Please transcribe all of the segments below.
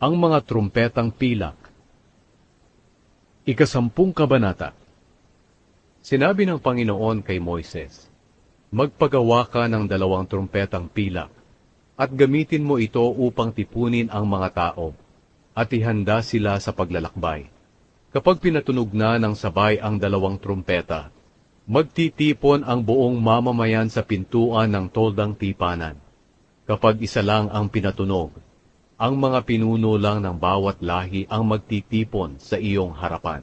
Ang mga trumpetang pilak. Ikasampung kabanata. Sinabi ng Panginoon kay Moises, Magpagawa ka ng dalawang trumpetang pilak, at gamitin mo ito upang tipunin ang mga tao, at ihanda sila sa paglalakbay. Kapag pinatunog na ng sabay ang dalawang trumpeta, magtitipon ang buong mamamayan sa pintuan ng toldang tipanan. Kapag isa lang ang pinatunog, ang mga pinuno lang ng bawat lahi ang magtitipon sa iyong harapan.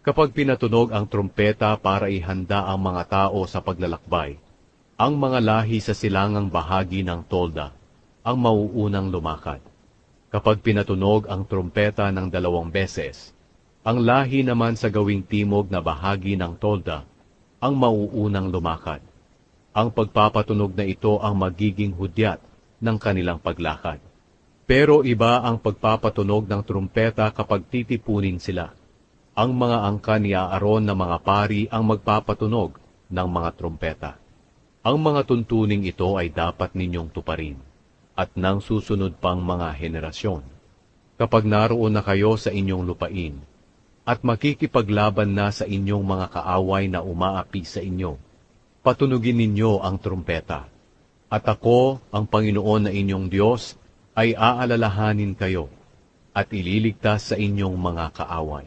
Kapag pinatunog ang trumpeta para ihanda ang mga tao sa paglalakbay, ang mga lahi sa silangang bahagi ng tolda ang mauunang lumakad. Kapag pinatunog ang trumpeta ng dalawang beses, ang lahi naman sa gawing timog na bahagi ng tolda ang mauunang lumakad. Ang pagpapatunog na ito ang magiging hudyat ng kanilang paglakad. Pero iba ang pagpapatunog ng trumpeta kapag titipunin sila. Ang mga angka ni Aaron na mga pari ang magpapatunog ng mga trumpeta. Ang mga tuntuning ito ay dapat ninyong tuparin at nang susunod pang mga henerasyon. Kapag naroon na kayo sa inyong lupain, at makikipaglaban na sa inyong mga kaaway na umaapi sa inyo, patunugin ninyo ang trumpeta. At ako, ang Panginoon na inyong Diyos, ay aalalahanin kayo at ililigtas sa inyong mga kaaway.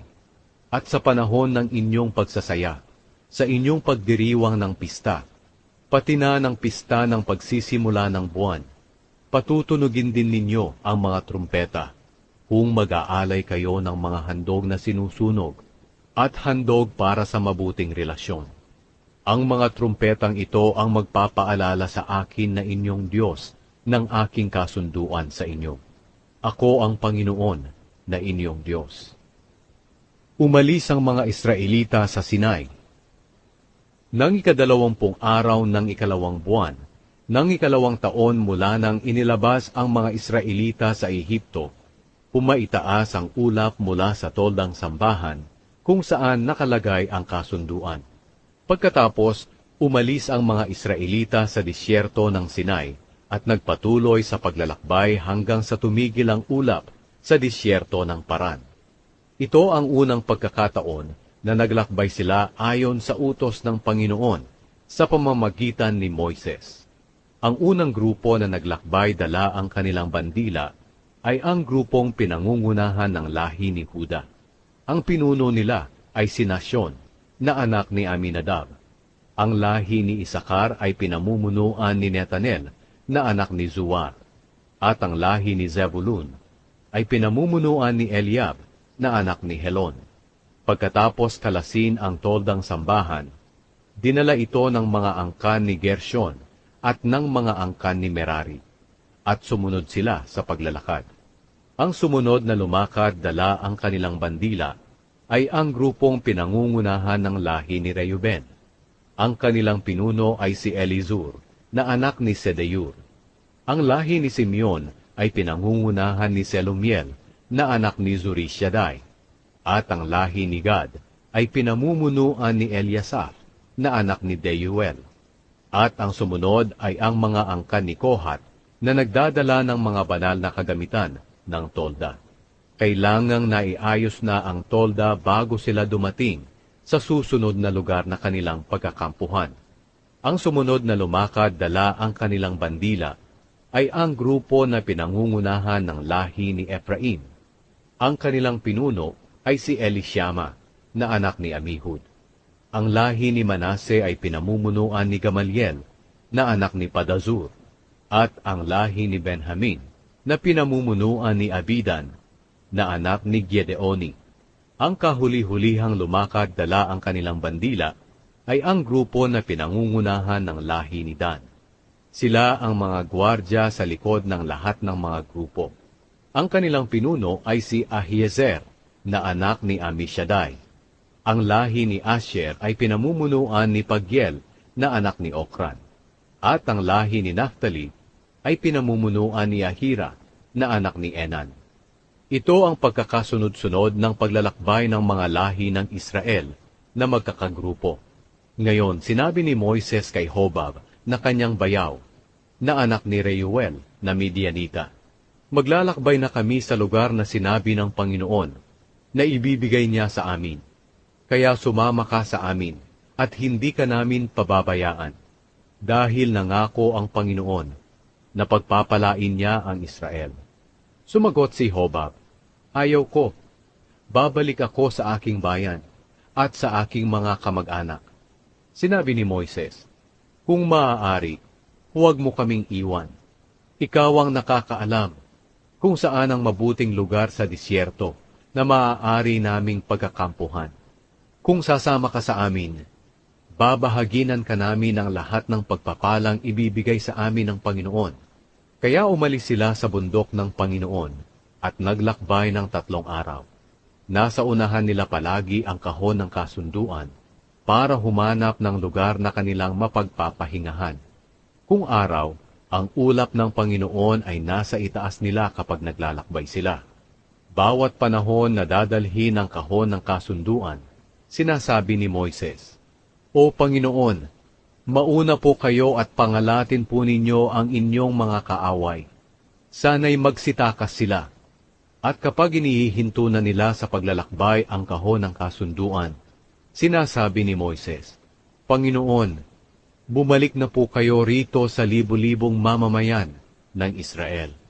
At sa panahon ng inyong pagsasaya, sa inyong pagdiriwang ng pista, pati na ng pista ng pagsisimula ng buwan, patutunugin din ninyo ang mga trumpeta kung mag-aalay kayo ng mga handog na sinusunog at handog para sa mabuting relasyon. Ang mga trumpetang ito ang magpapaalala sa akin na inyong Diyos ng aking kasunduan sa inyo. Ako ang Panginoon na inyong Diyos. Umalis ang mga Israelita sa Sinai. Nang ikadalawampung araw ng ikalawang buwan, nang ikalawang taon mula nang inilabas ang mga Israelita sa Ehipto, pumaitaas ang ulap mula sa toldang sambahan kung saan nakalagay ang kasunduan. Pagkatapos, umalis ang mga Israelita sa disyerto ng Sinai at nagpatuloy sa paglalakbay hanggang sa tumigil ang ulap sa disyerto ng Paran. Ito ang unang pagkakataon na naglakbay sila ayon sa utos ng Panginoon sa pamamagitan ni Moises. Ang unang grupo na naglakbay dala ang kanilang bandila ay ang grupong pinangungunahan ng lahi ni Huda. Ang pinuno nila ay si Nasyon, na anak ni Aminadab. Ang lahi ni Isakar ay pinamumunuan ni Netanel, na anak ni Zuar. At ang lahi ni Zebulun ay pinamumunuan ni Eliab, na anak ni Helon. Pagkatapos kalasin ang toldang sambahan, dinala ito ng mga angkan ni Gershon at ng mga angkan ni Merari, at sumunod sila sa paglalakad. Ang sumunod na lumakad dala ang kanilang bandila ay ang grupong pinangungunahan ng lahi ni Reuben. Ang kanilang pinuno ay si Elizur, na anak ni Sedeyur. Ang lahi ni Simeon ay pinangungunahan ni Selumiel, na anak ni Zurishaddai. At ang lahi ni Gad ay pinamumunuan ni Eliasaph, na anak ni Deuel. At ang sumunod ay ang mga angkan ni Kohat, na nagdadala ng mga banal na kagamitan ng tolda. Kailangang naiayos na ang tolda bago sila dumating sa susunod na lugar na kanilang pagkakampuhan. Ang sumunod na lumakad dala ang kanilang bandila ay ang grupo na pinangungunahan ng lahi ni Ephraim. Ang kanilang pinuno ay si Elishama, na anak ni Amihud. Ang lahi ni Manase ay pinamumunuan ni Gamaliel, na anak ni Padazur, at ang lahi ni Benjamin, na pinamumunuan ni Abidan, na anak ni Gedeoni. Ang kahuli-hulihang lumakad dala ang kanilang bandila ay ang grupo na pinangungunahan ng lahi ni Dan. Sila ang mga gwardya sa likod ng lahat ng mga grupo. Ang kanilang pinuno ay si Ahiezer, na anak ni Amishadai. Ang lahi ni Asher ay pinamumunuan ni Pagiel, na anak ni Okran. At ang lahi ni Naphtali ay pinamumunuan ni Ahira, na anak ni Enan. Ito ang pagkakasunod-sunod ng paglalakbay ng mga lahi ng Israel na magkakagrupo. Ngayon, sinabi ni Moises kay Hobab na kanyang bayaw, na anak ni Reuel na Midianita, Maglalakbay na kami sa lugar na sinabi ng Panginoon na ibibigay niya sa amin. Kaya sumama ka sa amin at hindi ka namin pababayaan. Dahil nangako ang Panginoon na pagpapalain niya ang Israel. Sumagot si Hobab, Ayaw ko. Babalik ako sa aking bayan at sa aking mga kamag-anak. Sinabi ni Moises, Kung maaari, huwag mo kaming iwan. Ikaw ang nakakaalam kung saan ang mabuting lugar sa disyerto na maaari naming pagkakampuhan. Kung sasama ka sa amin, babahaginan ka namin ang lahat ng pagpapalang ibibigay sa amin ng Panginoon. Kaya umalis sila sa bundok ng Panginoon at naglakbay ng tatlong araw. Nasa unahan nila palagi ang kahon ng kasunduan para humanap ng lugar na kanilang mapagpapahingahan. Kung araw, ang ulap ng Panginoon ay nasa itaas nila kapag naglalakbay sila. Bawat panahon na dadalhin ang kahon ng kasunduan, sinasabi ni Moises, O Panginoon, mauna po kayo at pangalatin po ninyo ang inyong mga kaaway. Sana'y magsitakas sila. At kapag inihihinto na nila sa paglalakbay ang kahon ng kasunduan, sinasabi ni Moises, Panginoon, bumalik na po kayo rito sa libu-libong mamamayan ng Israel.